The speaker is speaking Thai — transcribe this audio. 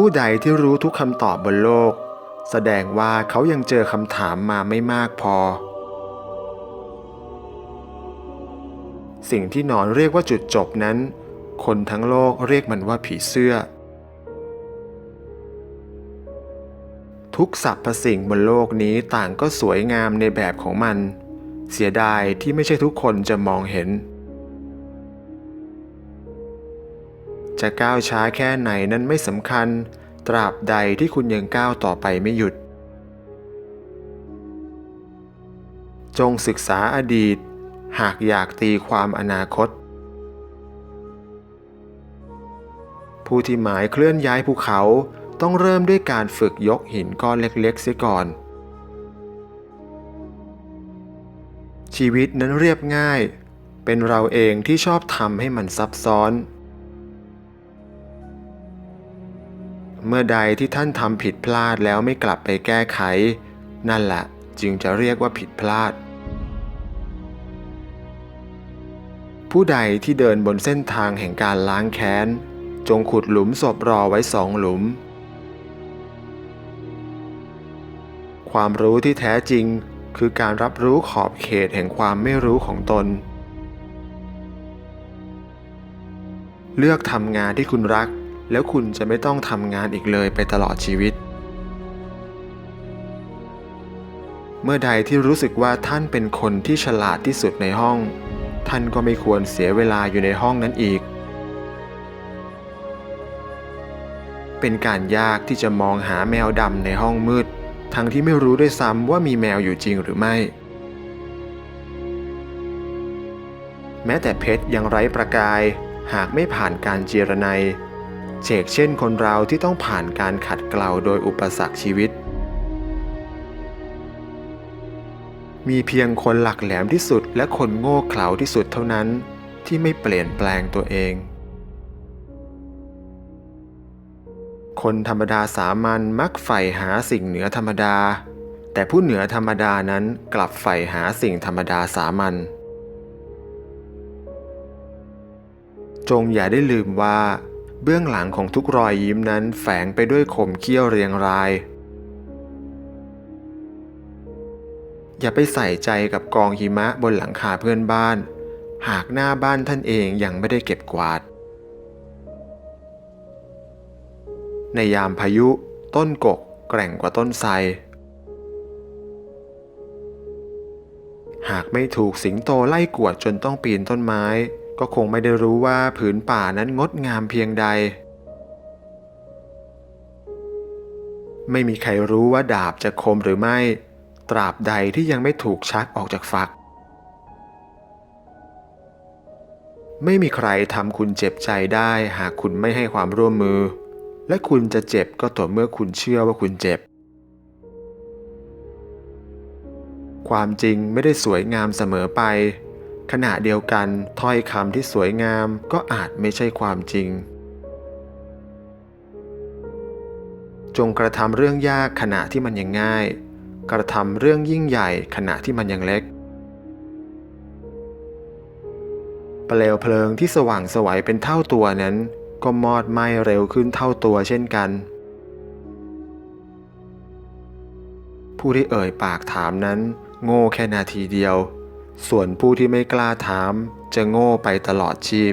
ผู้ใดที่รู้ทุกคำตอบบนโลก แสดงว่าเขายังเจอคำถามมาไม่มากพอ สิ่งที่นอนเรียกว่าจุดจบนั้น คนทั้งโลกเรียกมันว่าผีเสื้อ ทุกสรรพสิ่งบนโลกนี้ต่างก็สวยงามในแบบของมัน เสียดายที่ไม่ใช่ทุกคนจะมองเห็น จะก้าวช้าแค่ไหนนั้นไม่สำคัญ ตราบใดที่คุณยังก้าวต่อไปไม่หยุด จงศึกษาอดีต หากอยากตีความอนาคต ผู้ที่หมายเคลื่อนย้ายภูเขาต้องเริ่มด้วยการฝึกยกหินก้อนเล็กๆเสียก่อน ชีวิตนั้นเรียบง่าย เป็นเราเองที่ชอบทำให้มันซับซ้อน เมื่อใดที่ท่านทำผิดพลาดแล้วไม่กลับไปแก้ไข นั่นแหละจึงจะเรียกว่าผิดพลาด ผู้ใดที่เดินบนเส้นทางแห่งการล้างแค้น จงขุดหลุมศพรอไว้สองหลุม ความรู้ที่แท้จริงคือการรับรู้ขอบเขตแห่งความไม่รู้ของตน เลือกทำงานที่คุณรัก แล้วคุณจะไม่ต้องทำงานอีกเลยไปตลอดชีวิต เมื่อใดที่รู้สึกว่าท่านเป็นคนที่ฉลาดที่สุดในห้อง ท่านก็ไม่ควรเสียเวลาอยู่ในห้องนั้นอีก เป็นการยากที่จะมองหาแมวดำในห้องมืด ทั้งที่ไม่รู้ด้วยซ้ำว่ามีแมวอยู่จริงหรือไม่แม้แต่เพชรยังไร้ประกาย หากไม่ผ่านการเจรไน เชกเช่นคนเราที่ต้องผ่านการขัดเกลาโดยอุปสรรคชีวิต มีเพียงคนหลักแหลมที่สุดและคนโง่เขลาที่สุดเท่านั้น ที่ไม่เปลี่ยนแปลงตัวเอง คนธรรมดาสามัญมักใฝ่หาสิ่งเหนือธรรมดา แต่ผู้เหนือธรรมดานั้นกลับใฝ่หาสิ่งธรรมดาสามัญจงอย่าได้ลืมว่า เบื้องหลังของทุกรอยยิ้มนั้นแฝงไปด้วยขมเขี้ยวเรียงราย อย่าไปใส่ใจกับกองหิมะบนหลังคาเพื่อนบ้าน หากหน้าบ้านท่านเองยังไม่ได้เก็บกวาด ในยามพายุ ต้นกกแกร่งกว่าต้นไทรหากไม่ถูกสิงโตไล่กวดจนต้องปีนต้นไม้ ก็คงไม่ได้รู้ว่าผืนป่านั้นงดงามเพียงใด ไม่มีใครรู้ว่าดาบจะคมหรือไม่ ตราบใดที่ยังไม่ถูกชักออกจากฝัก ไม่มีใครทำคุณเจ็บใจได้หากคุณไม่ให้ความร่วมมือ และคุณจะเจ็บก็ต่อเมื่อคุณเชื่อว่าคุณเจ็บ ความจริงไม่ได้สวยงามเสมอไป ขณะเดียวกันถ้อยคำที่สวยงามก็อาจไม่ใช่ความจริง จงกระทำเรื่องยากขณะที่มันยังง่าย กระทำเรื่องยิ่งใหญ่ขณะที่มันยังเล็กเปลวเพลิงที่สว่างสวัยเป็นเท่าตัวนั้น ก็มอดไหม้เร็วขึ้นเท่าตัวเช่นกัน ผู้ที่เอ่ยปากถามนั้น โง่แค่นาทีเดียว ส่วนผู้ที่ไม่กล้าถามจะโง่ไปตลอดชีพ